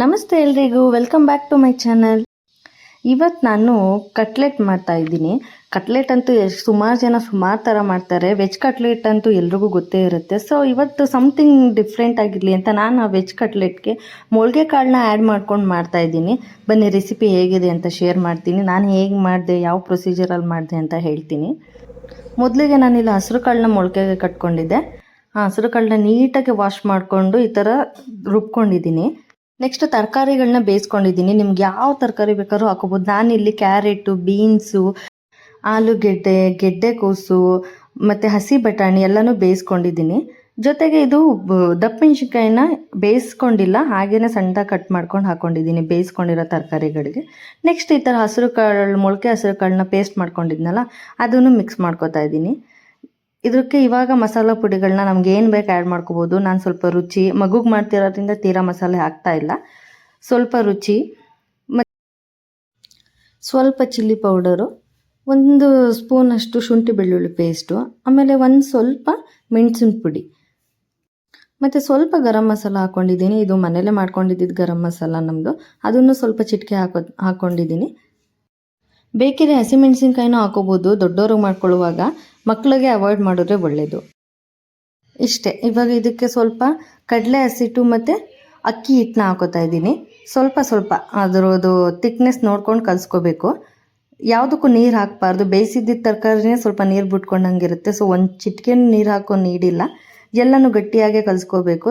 ನಮಸ್ತೆ ಎಲ್ರಿಗೂ welcome back to my channel ಇವತ್ತು ನಾನು ಕಟ್ಲೆಟ್ ಮಾಡ್ತಾ ಇದ್ದೀನಿ. ಕಟ್ಲೆಟ್ ಅಂತೂ ಎಷ್ಟು ಸುಮಾರು ಜನ ಸುಮಾರು ಥರ ಮಾಡ್ತಾರೆ. ವೆಜ್ ಕಟ್ಲೆಟ್ ಅಂತೂ ಎಲ್ರಿಗೂ ಗೊತ್ತೇ ಇರುತ್ತೆ. ಸೊ ಇವತ್ತು ಸಮಥಿಂಗ್ ಡಿಫ್ರೆಂಟ್ ಆಗಿರಲಿ ಅಂತ ನಾನು ಆ ವೆಜ್ ಕಟ್ಲೆಟ್ಗೆ ಮೊಳಗೆ ಕಾಳನ್ನ ಆ್ಯಡ್ ಮಾಡ್ಕೊಂಡು ಮಾಡ್ತಾ ಇದ್ದೀನಿ. ಬನ್ನಿ ರೆಸಿಪಿ ಹೇಗಿದೆ ಅಂತ ಶೇರ್ ಮಾಡ್ತೀನಿ. ನಾನು ಹೇಗೆ ಮಾಡಿದೆ, ಯಾವ ಪ್ರೊಸೀಜರಲ್ಲಿ ಮಾಡಿದೆ ಅಂತ ಹೇಳ್ತೀನಿ. ಮೊದಲಿಗೆ ನಾನಿಲ್ಲಿ ಹಸಿರು ಕಾಳನ್ನ ಮೊಳಕೆಗೆ ಕಟ್ಕೊಂಡಿದ್ದೆ. ಆ ಹಸಿರು ಕಾಳನ್ನ ನೀಟಾಗಿ ವಾಶ್ ಮಾಡಿಕೊಂಡು ಈ ಥರ ರುಬ್ಕೊಂಡಿದ್ದೀನಿ. ನೆಕ್ಸ್ಟ್ ತರಕಾರಿಗಳನ್ನ ಬೇಯಿಸ್ಕೊಂಡಿದ್ದೀನಿ. ನಿಮ್ಗೆ ಯಾವ ತರಕಾರಿ ಬೇಕಾದ್ರೂ ನಾನು ನಾನಿಲ್ಲಿ ಕ್ಯಾರೆಟು, ಬೀನ್ಸು, ಆಲೂಗೆಡ್ಡೆ, ಗೆಡ್ಡೆಕೋಸು, ಮತ್ತು ಹಸಿ ಬಟಾಣಿ ಎಲ್ಲನೂ ಬೇಯಿಸ್ಕೊಂಡಿದ್ದೀನಿ. ಜೊತೆಗೆ ಇದು ದಪ್ಪಿನಶಿಕಾಯಿನ ಬೇಯಿಸ್ಕೊಂಡಿಲ್ಲ. ಹಾಗೇನೆ ಸಣ್ಣದಾಗಿ ಕಟ್ ಮಾಡ್ಕೊಂಡು ಹಾಕೊಂಡಿದ್ದೀನಿ ಬೇಯಿಸ್ಕೊಂಡಿರೋ ತರಕಾರಿಗಳಿಗೆ. ನೆಕ್ಸ್ಟ್ ಈ ಥರ ಹಸಿರು ಕಾಳು, ಮೊಳಕೆ ಹಸಿರು ಕಾಳನ್ನ ಪೇಸ್ಟ್ ಮಾಡ್ಕೊಂಡಿದ್ನಲ್ಲ, ಅದನ್ನು ಮಿಕ್ಸ್ ಮಾಡ್ಕೊತಾ ಇದ್ದೀನಿ. ಇದಕ್ಕೆ ಇವಾಗ ಮಸಾಲ ಪುಡಿಗಳನ್ನ ನಮ್ಗೆ ಏನು ಬೇಕು ಆ್ಯಡ್ ಮಾಡ್ಕೋಬೋದು. ನಾನು ಸ್ವಲ್ಪ ರುಚಿ, ಮಗುಗೆ ಮಾಡ್ತಿರೋದ್ರಿಂದ ತೀರಾ ಮಸಾಲೆ ಹಾಕ್ತಾ ಇಲ್ಲ. ಸ್ವಲ್ಪ ರುಚಿ ಸ್ವಲ್ಪ ಚಿಲ್ಲಿ ಪೌಡರು ಒಂದು ಸ್ಪೂನಷ್ಟು ಶುಂಠಿ ಬೆಳ್ಳುಳ್ಳಿ ಪೇಸ್ಟು ಆಮೇಲೆ ಒಂದು ಸ್ವಲ್ಪ ಮೆಣಸಿನ ಪುಡಿ. ಮತ್ತು ಸ್ವಲ್ಪ ಗರಂ ಮಸಾಲ ಹಾಕ್ಕೊಂಡಿದ್ದೀನಿ ಇದು ಮನೇಲೇ ಮಾಡ್ಕೊಂಡಿದ್ದಿದ್ದು ಗರಂ ಮಸಾಲ ನಮ್ಮದು ಅದನ್ನು ಸ್ವಲ್ಪ ಚಿಟಿಕೆ ಹಾಕೋ ಹಾಕ್ಕೊಂಡಿದ್ದೀನಿ ಬೇಕಿದ್ರೆ ಹಸಿಮೆಣಸಿನ್ಕಾಯಿನೂ ಹಾಕೋಬೋದು. ದೊಡ್ಡವರು ಮಾಡ್ಕೊಳ್ಳುವಾಗ ಮಕ್ಕಳಿಗೆ ಅವಾಯ್ಡ್ ಮಾಡಿದ್ರೆ ಒಳ್ಳೆಯದು ಇಷ್ಟೇ. ಇವಾಗ ಇದಕ್ಕೆ ಸ್ವಲ್ಪ ಕಡಲೆ ಹಸಿಟ್ಟು ಮತ್ತು ಅಕ್ಕಿ ಹಿಟ್ಟನ್ನ ಹಾಕೋತಾ ಇದ್ದೀನಿ. ಸ್ವಲ್ಪ ಸ್ವಲ್ಪ ಅದರದು ತಿಕ್ನೆಸ್ ನೋಡ್ಕೊಂಡು ಕಲಿಸ್ಕೋಬೇಕು. ಯಾವುದಕ್ಕೂ ನೀರು ಹಾಕಬಾರ್ದು. ಬೇಯಿಸಿದ್ದಿದ್ದ ತರಕಾರಿನೇ ಸ್ವಲ್ಪ ನೀರು ಬಿಟ್ಕೊಂಡಂಗಿರುತ್ತೆ ಸೊ ಒಂದು ಚಿಟಿಕೆ ನೀರು ಹಾಕೋ ನೀಡಿಲ್ಲ. ಎಲ್ಲನೂ ಗಟ್ಟಿಯಾಗೆ ಕಲಿಸ್ಕೋಬೇಕು.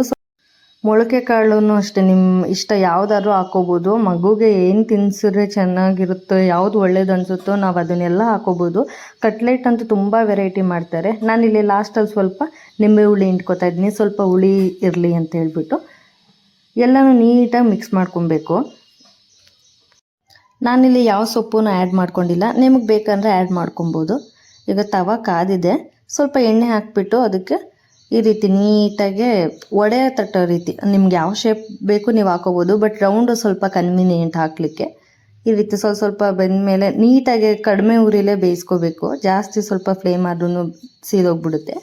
ಮೊಳಕೆ ಕಾಳು ಅಷ್ಟೇ ನಿಮ್ಮ ಇಷ್ಟ ಯಾವುದಾದ್ರೂ ಹಾಕೋಬೋದು. ಮಗುಗೆ ಏನು ತಿನ್ಸಿದ್ರೆ ಚೆನ್ನಾಗಿರುತ್ತೋ, ಯಾವುದು ಒಳ್ಳೇದು ಅನಿಸುತ್ತೋ ನಾವು ಅದನ್ನೆಲ್ಲ ಹಾಕೋಬೋದು. ಕಟ್ಲೆಟ್ ಅಂತೂ ತುಂಬ ವೆರೈಟಿ ಮಾಡ್ತಾರೆ. ನಾನಿಲ್ಲಿ ಲಾಸ್ಟಲ್ಲಿ ಸ್ವಲ್ಪ ನಿಂಬೆ ಹುಳಿ ಹಿಂಡ್ಕೊತಾ ಇದ್ದೀನಿ. ಸ್ವಲ್ಪ ಹುಳಿ ಇರಲಿ ಅಂತ ಹೇಳ್ಬಿಟ್ಟು. ಎಲ್ಲನೂ ನೀಟಾಗಿ ಮಿಕ್ಸ್ ಮಾಡ್ಕೊಬೇಕು. ನಾನಿಲ್ಲಿ ಯಾವ ಸೊಪ್ಪನ್ನು ಆ್ಯಡ್ ಮಾಡ್ಕೊಂಡಿಲ್ಲ. ನಿಮಗೆ ಬೇಕಂದರೆ ಆ್ಯಡ್ ಮಾಡ್ಕೊಬೋದು. ಈಗ ತವ ಕಾದಿದೆ. ಸ್ವಲ್ಪ ಎಣ್ಣೆ ಹಾಕಿಬಿಟ್ಟು ಅದಕ್ಕೆ ಈ ರೀತಿ ನೀಟಾಗಿ ಒಡೆ ತಟ್ಟೋ ರೀತಿ, ನಿಮ್ಗೆ ಯಾವ ಶೇಪ್ ಬೇಕು ನೀವು ಹಾಕೋಬೋದು ಬಟ್ ರೌಂಡು ಸ್ವಲ್ಪ ಕನ್ವಿನಿಯೆಂಟ್ ಹಾಕಲಿಕ್ಕೆ. ಈ ರೀತಿ ಸ್ವಲ್ಪ ಸ್ವಲ್ಪ ಬೆಂದಮೇಲೆ ನೀಟಾಗಿ ಕಡಿಮೆ ಉರಿಲೇ ಬೇಯಿಸ್ಕೋಬೇಕು, ಜಾಸ್ತಿ ಸ್ವಲ್ಪ ಫ್ಲೇಮ್ ಆದ್ರೂ ಸೀದೋಗ್ಬಿಡುತ್ತೆ.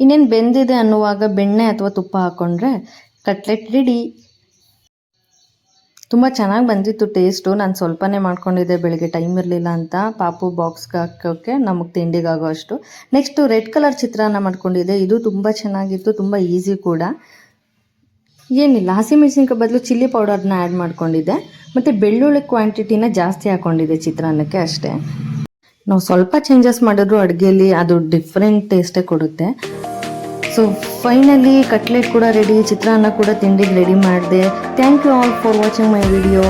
ಇನ್ನೇನು ಬೆಂದಿದೆ ಅನ್ನುವಾಗ ಬೆಣ್ಣೆ ಅಥವಾ ತುಪ್ಪ ಹಾಕ್ಕೊಂಡ್ರೆ ಕಟ್ಲೆಟ್ ರೆಡಿ ತುಂಬ ಚೆನ್ನಾಗಿ ಬಂದಿತ್ತು ಟೇಸ್ಟು. ನಾನು ಸ್ವಲ್ಪನೇ ಮಾಡ್ಕೊಂಡಿದ್ದೆ, ಬೆಳಿಗ್ಗೆ ಟೈಮ್ ಇರಲಿಲ್ಲ ಅಂತ. ಪಾಪು ಬಾಕ್ಸ್ಗೆ ಹಾಕೋಕ್ಕೆ ನಮಗೆ ತಿಂಡಿಗಾಗೋ ಅಷ್ಟು ನೆಕ್ಸ್ಟು ರೆಡ್ ಕಲರ್ ಚಿತ್ರಾನ್ನ ಮಾಡ್ಕೊಂಡಿದ್ದೆ. ಇದು ತುಂಬ ಚೆನ್ನಾಗಿತ್ತು, ತುಂಬ ಈಸಿ ಕೂಡ. ಏನಿಲ್ಲ, ಹಸಿಮೆಣಸಿನ್ಕಾಯಿ ಬದಲು ಚಿಲ್ಲಿ ಪೌಡರ್ನ ಆ್ಯಡ್ ಮಾಡ್ಕೊಂಡಿದ್ದೆ. ಮತ್ತು ಬೆಳ್ಳುಳ್ಳಿ ಕ್ವಾಂಟಿಟಿನ ಜಾಸ್ತಿ ಹಾಕ್ಕೊಂಡಿದ್ದೆ ಚಿತ್ರಾನ್ನಕ್ಕೆ ಅಷ್ಟೇ. ನಾವು ಸ್ವಲ್ಪ ಚೇಂಜಸ್ ಮಾಡಿದ್ರು ಅಡುಗೆಯಲ್ಲಿ ಅದು ಡಿಫ್ರೆಂಟ್ ಟೇಸ್ಟೇ ಕೊಡುತ್ತೆ. ಸೊ ಫೈನಲಿ ಕಟ್ಲೆಟ್ ಕೂಡ ರೆಡಿ ಚಿತ್ರಾನ್ನ ಕೂಡ ತಿಂಡಿಗೆ ರೆಡಿ ಮಾಡಿದೆ. Thank you all for watching my video